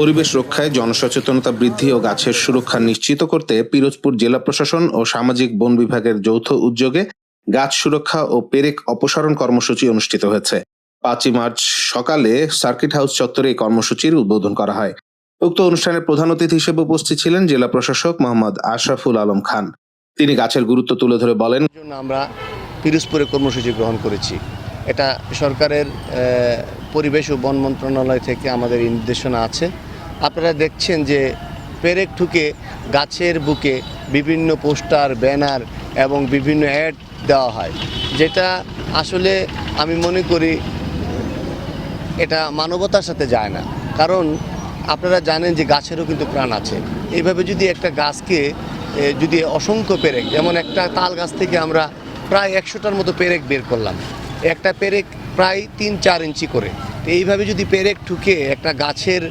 পরিবেশ রক্ষায় জনসচেতনতা বৃদ্ধি ও গাছের সুরক্ষা নিশ্চিত করতে পিরোজপুর জেলা প্রশাসন ও সামাজিক বন বিভাগের যৌথ উদ্যোগে গাছ সুরক্ষা ও পেরেক অপসারণ কর্মসূচি অনুষ্ঠিত হয়েছে। পাঁচই মার্চ সকালে সার্কিট হাউস চত্বরে এই কর্মসূচির উদ্বোধন করা হয়। উক্ত অনুষ্ঠানের প্রধান অতিথি হিসেবে উপস্থিত ছিলেন জেলা প্রশাসক মোহাম্মদ আশরাফুল আলম খান। তিনি গাছের গুরুত্ব তুলে ধরে বলেন আমরা পিরোজপুরে কর্মসূচি গ্রহণ করেছি। এটা সরকারের পরিবেশ ও বন মন্ত্রণালয় থেকে আমাদের নির্দেশনা আছে। আপনারা দেখছেন যে পেরেক ঠুকে গাছের বুকে বিভিন্ন পোস্টার, ব্যানার এবং বিভিন্ন অ্যাড দেওয়া হয়। যেটা আসলে আমি মনে করি এটা মানবতার সাথে যায় না। কারণ আপনারা জানেন যে গাছেরও কিন্তু প্রাণ আছে। এইভাবে যদি একটা গাছকে যদি অসংখ্য পেরেক, যেমন একটা তাল গাছ থেকে আমরা প্রায় একশোটার মতো পেরেক বের করলাম। একটা পেরেক প্রায় তিন চার ইঞ্চি করে। এইভাবে যদি পেরেক ঠুকে একটা গাছের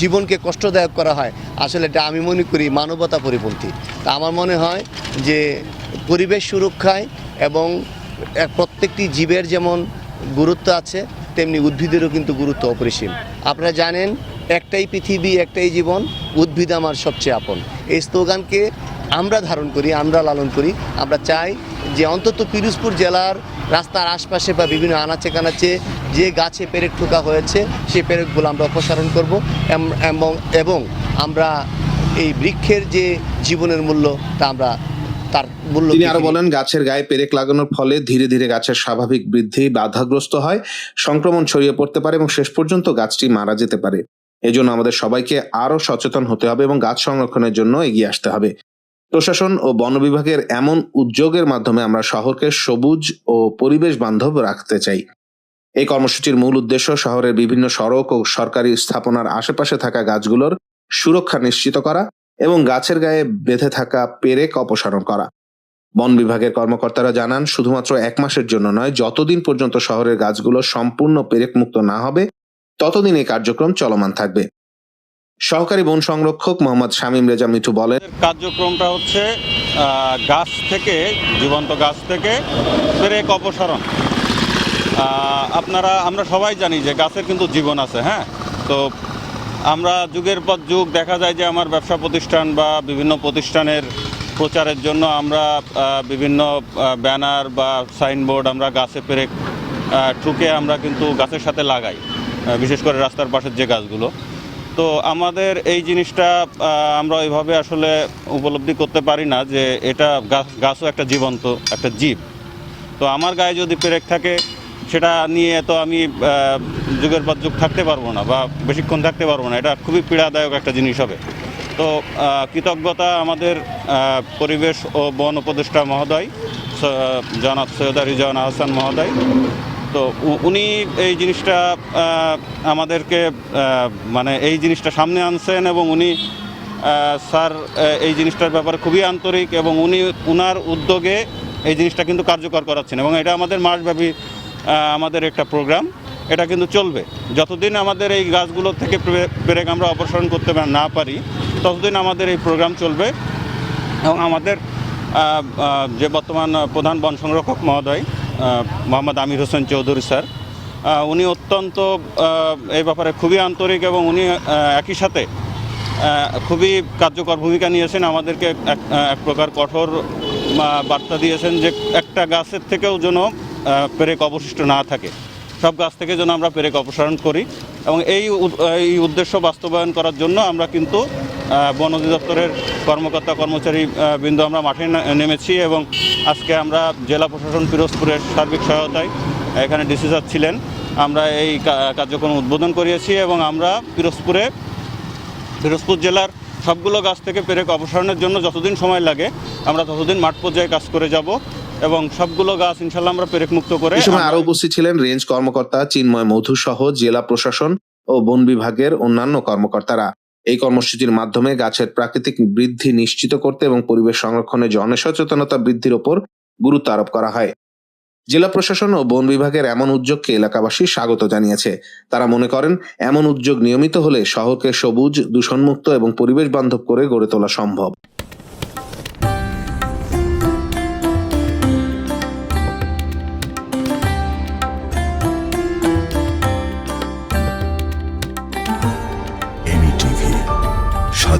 জীবনকে কষ্টদায়ক করা হয়। আসলে এটা আমি মনে করি মানবতা পরিপন্থী। তা আমার মনে হয় যে পরিবেশ সুরক্ষায় এবং প্রত্যেকটি জীবের যেমন গুরুত্ব আছে, তেমনি উদ্ভিদেরও কিন্তু গুরুত্ব অপরিসীম। আপনারা জানেন, একটাই পৃথিবী, একটাই জীবন, উদ্ভিদ আমার সবচেয়ে আপন। এই স্লোগানকে আমরা ধারণ করি, আমরা লালন করি। আমরা চাই যে অন্তত পিরোজপুর জেলার রাস্তার আশপাশে বা বিভিন্ন আনাচে কানাচে যে গাছে পেরেক ঠোকা হয়েছে সেই পেরেকগুলো আমরা অপসারণ করব। এবং এবং আমরা এই বৃক্ষের যে জীবনের মূল্য তা আমরা তার মূল্য তিনি আরও বলেন গাছের গায়ে পেরেক লাগানোর ফলে ধীরে ধীরে গাছের স্বাভাবিক বৃদ্ধি বাধাগ্রস্ত হয় সংক্রমণ ছড়িয়ে পড়তে পারে এবং শেষ পর্যন্ত গাছটি মারা যেতে পারে। এজন্য আমাদের সবাইকে আরও সচেতন হতে হবে এবং গাছ সংরক্ষণের জন্য এগিয়ে আসতে হবে। প্রশাসন ও বন বিভাগের এমন উদ্যোগের মাধ্যমে আমরা শহরকে সবুজ ও পরিবেশ বান্ধব রাখতে চাই। এই কর্মসূচির মূল উদ্দেশ্য শহরের বিভিন্ন সড়ক ও সরকারি স্থাপনার আশেপাশে থাকা গাছগুলোর সুরক্ষা নিশ্চিত করা এবং গাছের গায়ে বেঁধে থাকা পেরেক অপসারণ করা। বন বিভাগের কর্মকর্তারা জানান, শুধুমাত্র এক মাসের জন্য নয়, যতদিন পর্যন্ত শহরের গাছগুলো সম্পূর্ণ পেরেক মুক্ত না হবে, ততদিন এই কার্যক্রম চলমান থাকবে। সহকারী বন সংরক্ষক মোহাম্মদ শামীম রেজা মিঠু বলেন কার্যক্রমটা হচ্ছে গাছ থেকে জীবন্ত গাছ থেকে পেরেক অপসারণ। আপনারা আমরা সবাই জানি যে গাছের কিন্তু জীবন আছে হ্যাঁ? তো আমরা যুগের পর যুগ দেখা যায় যে আমার ব্যবসা প্রতিষ্ঠান বা বিভিন্ন প্রতিষ্ঠানের প্রচারের জন্য আমরা বিভিন্ন ব্যানার বা সাইনবোর্ড আমরা গাছে আহ, ঠুকে আমরা কিন্তু গাছের সাথে লাগাই বিশেষ করে রাস্তার পাশের যে গাছগুলো। তো আমাদের এই জিনিসটা আমরা ওইভাবে আসলে উপলব্ধি করতে পারি না যে এটা গাছ গাছও একটা জীবন্ত, একটা জীব। তো আমার গায়ে যদি পেরেক থাকে, সেটা নিয়ে তো আমি যুগের পর যুগ থাকতে পারব না বা বেশিক্ষণ থাকতে পারব না। এটা খুবই পীড়াদায়ক একটা জিনিস হবে। তো কৃতজ্ঞতা আমাদের পরিবেশ ও বন উপদেষ্টা মহোদয় জনাব সৈয়দ রিজান আহসান মহোদয়। তো উনি এই জিনিসটা আমাদেরকে মানে এই জিনিসটা সামনে আনছেন এবং উনি স্যার এই জিনিসটার ব্যাপারে খুবই আন্তরিক এবং উনি উনার উদ্যোগে এই জিনিসটা কিন্তু কার্যকর করাচ্ছেন এবং এটা আমাদের মাসব্যাপী আমাদের একটা প্রোগ্রাম। এটা কিন্তু চলবে। যতদিন আমাদের এই গাছগুলো থেকে পেরেক আমরা অপসারণ করতে না পারি, ততদিন আমাদের এই প্রোগ্রাম চলবে এবং আমাদের যে বর্তমান প্রধান বন সংরক্ষক মহোদয় মোহাম্মদ আমির হোসেন চৌধুরী স্যার। উনি অত্যন্ত এই ব্যাপারে খুবই আন্তরিক এবং উনি একই সাথে খুবই কার্যকর ভূমিকা নিয়েছেন। আমাদেরকে এক প্রকার কঠোর বার্তা দিয়েছেন যে একটা গাছের থেকেও যেন পেরেক অবশিষ্ট না থাকে। সব গাছ থেকে যেন আমরা পেরেক অপসারণ করি এবং এই এই উদ্দেশ্য বাস্তবায়ন করার জন্য আমরা কিন্তু বন অধিদপ্তরের কর্মকর্তা কর্মচারী বৃন্দ আমরা মাঠে নেমেছি এবং আজকে আমরা জেলা প্রশাসন পিরোজপুরের সার্বিক সহায়তায় এখানে ডিসি ছিলেন। আমরা এই কার্যক্রম উদ্বোধন করিয়েছি এবং আমরা পিরোজপুরে, পিরোজপুর জেলার সবগুলো গাছ থেকে পেরেক অপসারণের জন্য যতদিন সময় লাগে আমরা ততদিন মাঠ পর্যায়ে কাজ করে যাব। এবং সবগুলো গাছ ইনশাল্লাহ আমরা পেরেক মুক্ত করে সময় আরও উপস্থিত ছিলেন রেঞ্জ কর্মকর্তা চিন্ময় মধু সহ জেলা প্রশাসন ও বন বিভাগের অন্যান্য কর্মকর্তারা। এই কর্মসূচির মাধ্যমে গাছের প্রাকৃতিক বৃদ্ধি নিশ্চিত করতে এবং পরিবেশ সংরক্ষণে জনসচেতনতা বৃদ্ধির ওপর গুরুত্ব আরোপ করা হয়। জেলা প্রশাসন ও বন বিভাগের এমন উদ্যোগকে এলাকাবাসী স্বাগত জানিয়েছে। তারা মনে করেন এমন উদ্যোগ নিয়মিত হলে শহরকে সবুজ দূষণমুক্ত এবং পরিবেশ বান্ধব করে গড়ে তোলা সম্ভব।